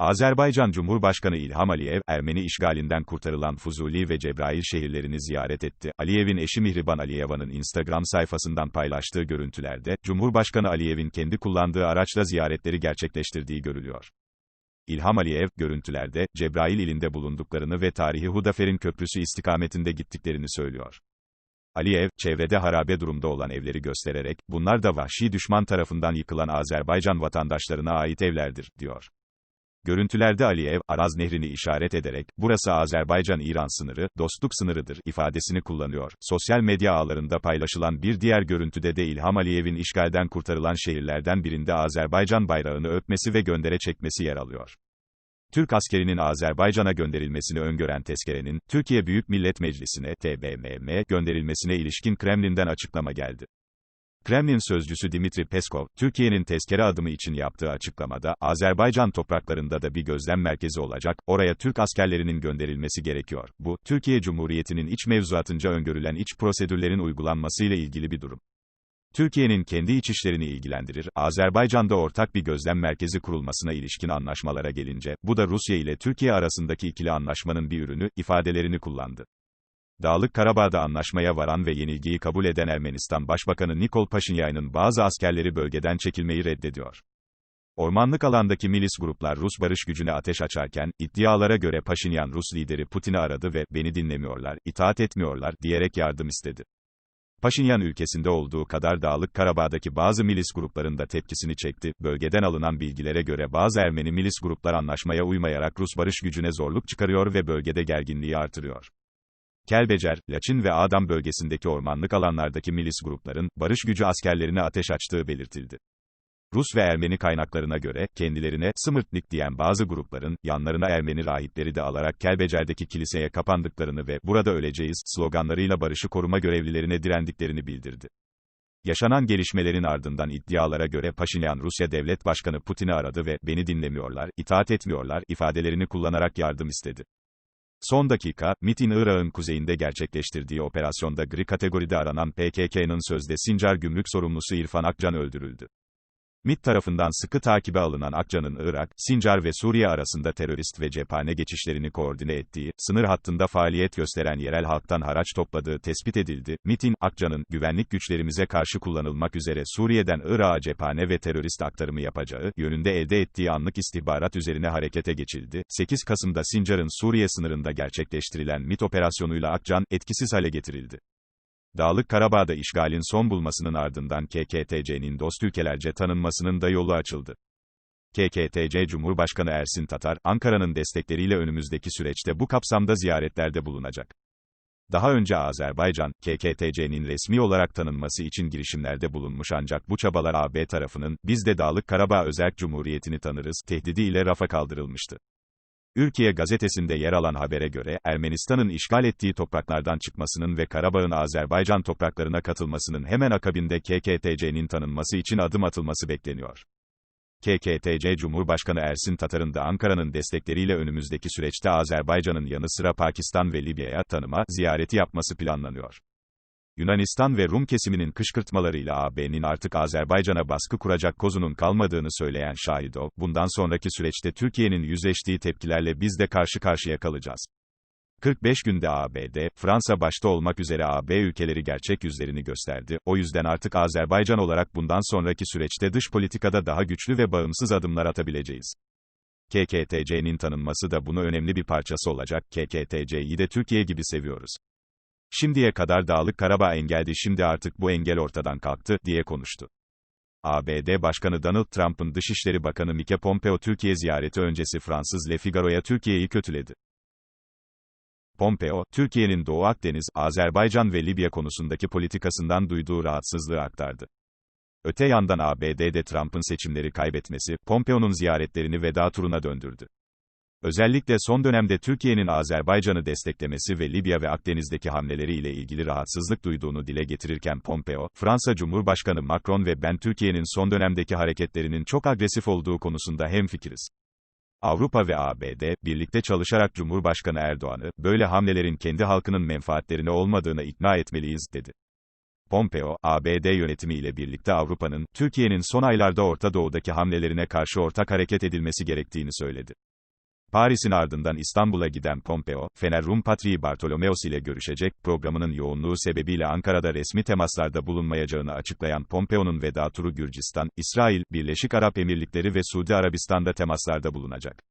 Azerbaycan Cumhurbaşkanı İlham Aliyev, Ermeni işgalinden kurtarılan Fuzuli ve Cebrail şehirlerini ziyaret etti. Aliyev'in eşi Mihriban Aliyeva'nın Instagram sayfasından paylaştığı görüntülerde, Cumhurbaşkanı Aliyev'in kendi kullandığı araçla ziyaretleri gerçekleştirdiği görülüyor. İlham Aliyev, görüntülerde, Cebrail ilinde bulunduklarını ve tarihi Hudafer'in köprüsü istikametinde gittiklerini söylüyor. Aliyev, çevrede harabe durumda olan evleri göstererek, bunlar da vahşi düşman tarafından yıkılan Azerbaycan vatandaşlarına ait evlerdir, diyor. Görüntülerde Aliyev, Araz Nehri'ni işaret ederek, burası Azerbaycan-İran sınırı, dostluk sınırıdır, ifadesini kullanıyor. Sosyal medya ağlarında paylaşılan bir diğer görüntüde de İlham Aliyev'in işgalden kurtarılan şehirlerden birinde Azerbaycan bayrağını öpmesi ve göndere çekmesi yer alıyor. Türk askerinin Azerbaycan'a gönderilmesini öngören tezkerenin, Türkiye Büyük Millet Meclisi'ne, TBMM, gönderilmesine ilişkin Kremlin'den açıklama geldi. Kremlin sözcüsü Dimitri Peskov, Türkiye'nin tezkere adımı için yaptığı açıklamada, Azerbaycan topraklarında da bir gözlem merkezi olacak, oraya Türk askerlerinin gönderilmesi gerekiyor. Bu, Türkiye Cumhuriyeti'nin iç mevzuatınca öngörülen iç prosedürlerin uygulanmasıyla ilgili bir durum. Türkiye'nin kendi iç işlerini ilgilendirir, Azerbaycan'da ortak bir gözlem merkezi kurulmasına ilişkin anlaşmalara gelince, bu da Rusya ile Türkiye arasındaki ikili anlaşmanın bir ürünü, ifadelerini kullandı. Dağlık Karabağ'da anlaşmaya varan ve yenilgiyi kabul eden Ermenistan Başbakanı Nikol Paşinyan'ın bazı askerleri bölgeden çekilmeyi reddediyor. Ormanlık alandaki milis gruplar Rus barış gücüne ateş açarken, iddialara göre Paşinyan Rus lideri Putin'i aradı ve, beni dinlemiyorlar, itaat etmiyorlar, diyerek yardım istedi. Paşinyan ülkesinde olduğu kadar Dağlık Karabağ'daki bazı milis gruplarında tepkisini çekti, bölgeden alınan bilgilere göre bazı Ermeni milis gruplar anlaşmaya uymayarak Rus barış gücüne zorluk çıkarıyor ve bölgede gerginliği artırıyor. Kelbecer, Laçin ve Adam bölgesindeki ormanlık alanlardaki milis grupların, barış gücü askerlerine ateş açtığı belirtildi. Rus ve Ermeni kaynaklarına göre, kendilerine Smırtnik diyen bazı grupların, yanlarına Ermeni rahipleri de alarak Kelbecer'deki kiliseye kapandıklarını ve burada öleceğiz sloganlarıyla barışı koruma görevlilerine direndiklerini bildirdi. Yaşanan gelişmelerin ardından iddialara göre Paşinyan Rusya Devlet Başkanı Putin'i aradı ve beni dinlemiyorlar, itaat etmiyorlar ifadelerini kullanarak yardım istedi. Son dakika, MIT'in Irak'ın kuzeyinde gerçekleştirdiği operasyonda gri kategoride aranan PKK'nın sözde Sincar gümrük sorumlusu İrfan Akcan öldürüldü. MIT tarafından sıkı takibe alınan Akcan'ın Irak, Sincar ve Suriye arasında terörist ve cephane geçişlerini koordine ettiği, sınır hattında faaliyet gösteren yerel halktan haraç topladığı tespit edildi. MIT'in, Akcan'ın, güvenlik güçlerimize karşı kullanılmak üzere Suriye'den Irak'a cephane ve terörist aktarımı yapacağı, yönünde elde ettiği anlık istihbarat üzerine harekete geçildi. 8 Kasım'da Sincar'ın Suriye sınırında gerçekleştirilen MIT operasyonuyla Akcan, etkisiz hale getirildi. Dağlık Karabağ'da işgalin son bulmasının ardından KKTC'nin dost ülkelerce tanınmasının da yolu açıldı. KKTC Cumhurbaşkanı Ersin Tatar, Ankara'nın destekleriyle önümüzdeki süreçte bu kapsamda ziyaretlerde bulunacak. Daha önce Azerbaycan, KKTC'nin resmi olarak tanınması için girişimlerde bulunmuş ancak bu çabalar AB tarafının, biz de Dağlık Karabağ Özerk Cumhuriyeti'ni tanırız, tehdidi ile rafa kaldırılmıştı. Ülkiye gazetesinde yer alan habere göre, Ermenistan'ın işgal ettiği topraklardan çıkmasının ve Karabağ'ın Azerbaycan topraklarına katılmasının hemen akabinde KKTC'nin tanınması için adım atılması bekleniyor. KKTC Cumhurbaşkanı Ersin Tatar'ın da Ankara'nın destekleriyle önümüzdeki süreçte Azerbaycan'ın yanı sıra Pakistan ve Libya'ya tanıma ziyareti yapması planlanıyor. Yunanistan ve Rum kesiminin kışkırtmalarıyla AB'nin artık Azerbaycan'a baskı kuracak kozunun kalmadığını söyleyen Şahidov, bundan sonraki süreçte Türkiye'nin yüzleştiği tepkilerle biz de karşı karşıya kalacağız. 45 günde ABD, Fransa başta olmak üzere AB ülkeleri gerçek yüzlerini gösterdi, o yüzden artık Azerbaycan olarak bundan sonraki süreçte dış politikada daha güçlü ve bağımsız adımlar atabileceğiz. KKTC'nin tanınması da bunu önemli bir parçası olacak, KKTC'yi de Türkiye gibi seviyoruz. Şimdiye kadar Dağlık Karabağ engeldi şimdi artık bu engel ortadan kalktı, diye konuştu. ABD Başkanı Donald Trump'ın Dışişleri Bakanı Mike Pompeo Türkiye ziyareti öncesi Fransız Le Figaro'ya Türkiye'yi kötüledi. Pompeo, Türkiye'nin Doğu Akdeniz, Azerbaycan ve Libya konusundaki politikasından duyduğu rahatsızlığı aktardı. Öte yandan ABD'de Trump'ın seçimleri kaybetmesi, Pompeo'nun ziyaretlerini veda turuna döndürdü. Özellikle son dönemde Türkiye'nin Azerbaycan'ı desteklemesi ve Libya ve Akdeniz'deki hamleleri ile ilgili rahatsızlık duyduğunu dile getirirken Pompeo, Fransa Cumhurbaşkanı Macron ve ben Türkiye'nin son dönemdeki hareketlerinin çok agresif olduğu konusunda hemfikiriz. Avrupa ve ABD, birlikte çalışarak Cumhurbaşkanı Erdoğan'ı, böyle hamlelerin kendi halkının menfaatlerine olmadığına ikna etmeliyiz, dedi. Pompeo, ABD yönetimi ile birlikte Avrupa'nın, Türkiye'nin son aylarda Orta Doğu'daki hamlelerine karşı ortak hareket edilmesi gerektiğini söyledi. Paris'in ardından İstanbul'a giden Pompeo, Fener Rum Patriği Bartolomeos ile görüşecek, programının yoğunluğu sebebiyle Ankara'da resmi temaslarda bulunmayacağını açıklayan Pompeo'nun veda turu Gürcistan, İsrail, Birleşik Arap Emirlikleri ve Suudi Arabistan'da temaslarda bulunacak.